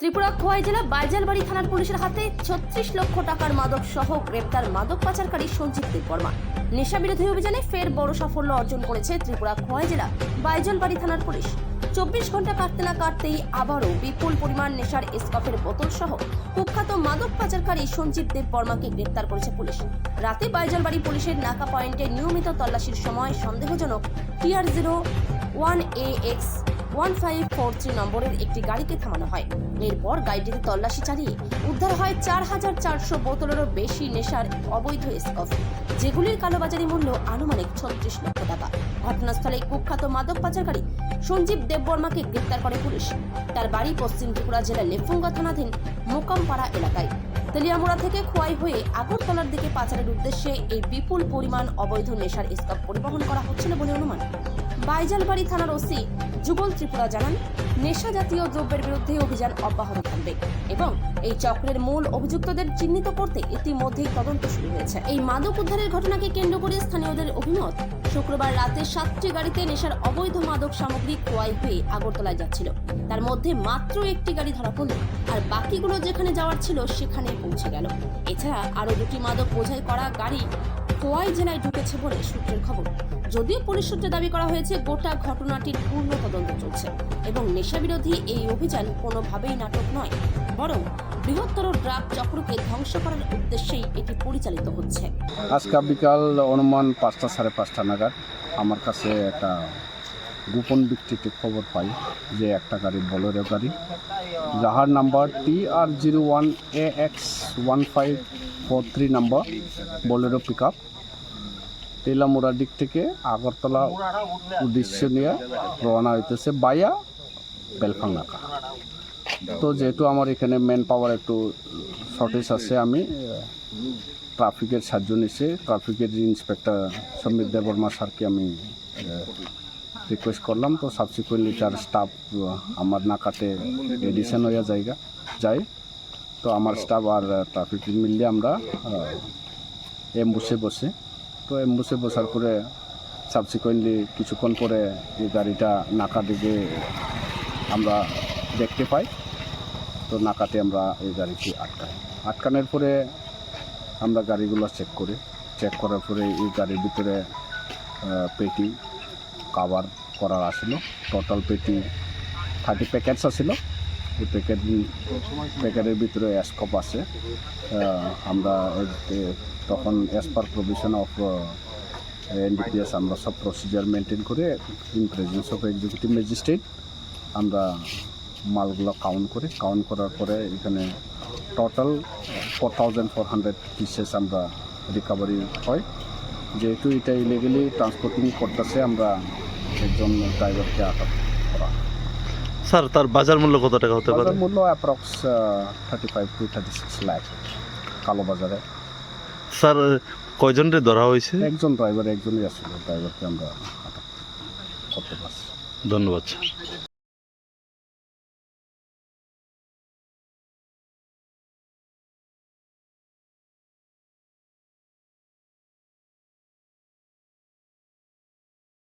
ত্রিপুরা খোয়াই জেলা বাইজালবাড়ি থানার পুলিশের হাতে ছত্রিশ লক্ষ টাকার মাদক সহ গ্রেপ্তার মাদক পাচারকারী সঞ্জিত দেববর্মা। নেশা বিরোধী অভিযানে ফের বড় সাফল্য অর্জন করেছে ত্রিপুরা খোয়াই জেলা বাইজালবাড়ি থানার পুলিশ। চব্বিশ ঘণ্টা কাটতে না কাটতেই আবারও বিপুল পরিমাণ নেশার স্কপের বোতল সহ কুখ্যাত মাদক পাচারকারী সঞ্জিত দেব বর্মাকে গ্রেপ্তার করেছে পুলিশ। রাতে বাইজালবাড়ি পুলিশের নাকা পয়েন্টে নিয়মিত তল্লাশির সময় সন্দেহজনক TR zero one A X one five four three নম্বরের একটি গাড়িকে থামানো হয়। এরপর গাড়িটিতে তল্লাশি চালিয়ে উদ্ধার হয় চার হাজার চারশো বোতলেরও বেশি নেশার অবৈধ স্কফ, যেগুলির কালোবাজারি মূল্য আনুমানিক ছত্রিশ লক্ষ টাকা। ঘটনাস্থলে কুখ্যাত মাদক পাচারকারী সঞ্জীব দেববর্মাকে গ্রেপ্তার করে পুলিশ। তার বাড়ি পশ্চিম ত্রিপুরা জেলার লেফুঙ্গা থানাধীন মোকামপাড়া এলাকায়। তেলিয়ামুড়া থেকে খোয়াই হয়ে আগরতলার দিকে পাচারের উদ্দেশ্যে এই বিপুল পরিমাণ অবৈধ নেশার স্কপ পরিবহন করা হচ্ছিল বলে অনুমান। বাইজালবাড়ি থানার ওসি যুগল ত্রিপুরা জানান, নেশা জাতীয় দ্রব্যের বিরুদ্ধে অভিযান অব্যাহত থাকবে এবং এই চক্রের মূল অভিযুক্তদের চিহ্নিত করতে ইতিমধ্যেই তদন্ত শুরু হয়েছে। এই মাদক উদ্ধারের ঘটনাকে কেন্দ্র করে স্থানীয়দের অভিমত, শুক্রবার রাতে সাতটি গাড়িতে নেশার অবৈধ মাদক সামগ্রী খোয়াই হয়ে আগরতলায় যাচ্ছিল। তার মধ্যে মাত্র একটি গাড়ি ধরা পড়ল আর বাকিগুলো যেখানে যাওয়ার ছিল সেখানে পৌঁছে গেল। এছাড়া আরও দুটি মাদক বোঝাই করা গাড়ি খোয়াই জেলায় ঢুকেছে বলে সূত্রের খবর? যদিও পুলিশ সূত্রে দাবি করা হয়েছে, গোটা ঘটনাটির পূর্ণ তদন্ত চলছে এবং নেশা বিরোধী এই অভিযান কোনোভাবেই নাটক নয়, বরং বৃহত্তর ড্রাগ চক্রকে ধ্বংস করার উদ্দেশ্যেই এটি পরিচালিত হচ্ছে। আজকে বিকাল অনুমান পাঁচটা সাড়ে পাঁচটা নাগাদ আমার কাছে একটা গোপন ভিত্তিতে খবর পাই যে একটা গাড়ি, বলেরো গাড়ি। যাহার number T R zero one A X one five four three number Bolero pick up তেলামুড়ার দিক থেকে, আগরতলা উদ্দেশ্য নিয়ে রওনা হইতেছে বাইয়া বেলফাঙ্গাকা। তো যেহেতু আমার এখানে ম্যান পাওয়ার একটু শর্টেজ আছে, আমি ট্রাফিকের সাহায্য নিচ্ছে ট্রাফিকের ইন্সপেক্টর সমীর দেববর্মা স্যারকে আমি রিকোয়েস্ট করলাম। তো সাবসিকুয়েন্টলি তার স্টাফ আমার নাকাতে এডিশন হইয়া জায়গা যায়। তো আমার স্টাফ আর ট্রাফিক মিললে আমরা এম্বুসে বসে। তো এম্বুসে বসার পরে সাবসিকুয়েন্টলি কিছুক্ষণ পরে এই গাড়িটা নাকা দিকে আমরা দেখতে পাই। তো নাকাতে আমরা এই গাড়িটি আটকাই। আটকানোর পরে আমরা গাড়িগুলো চেক করি। চেক করার পরে এই গাড়ির ভিতরে পেটি কাভার করার আসলো। টোটাল পেটি থার্টি প্যাকেটস আসলো। এই প্যাকেট, প্যাকেটের ভিতরে স্কোপ আছে। আমরা তখন as per provision of NDPS আমরা সব প্রসিজার মেনটেন করে in presence of executive magistrate আমরা মালগুলো কাউন্ট করি। কাউন্ট করার পরে এখানে total four thousand four hundred pieces আমরা রিকভারি হয়। যেহেতু এটা ইলিগেলি ট্রান্সপোর্টিং করতেছে, আমরা একজন ড্রাইভারকে আটক করা স্যার তার বাজার মূল্য কত টাকা হতে পারে? বাজার মূল্য approx thirty five to thirty six lakh কালো বাজারে। স্যার কয়জনরে ধরা হয়েছে? একজন ড্রাইভার একজনই আসলে ড্রাইভারকে আমরা আটক করতে পারছি। ধন্যবাদ স্যার।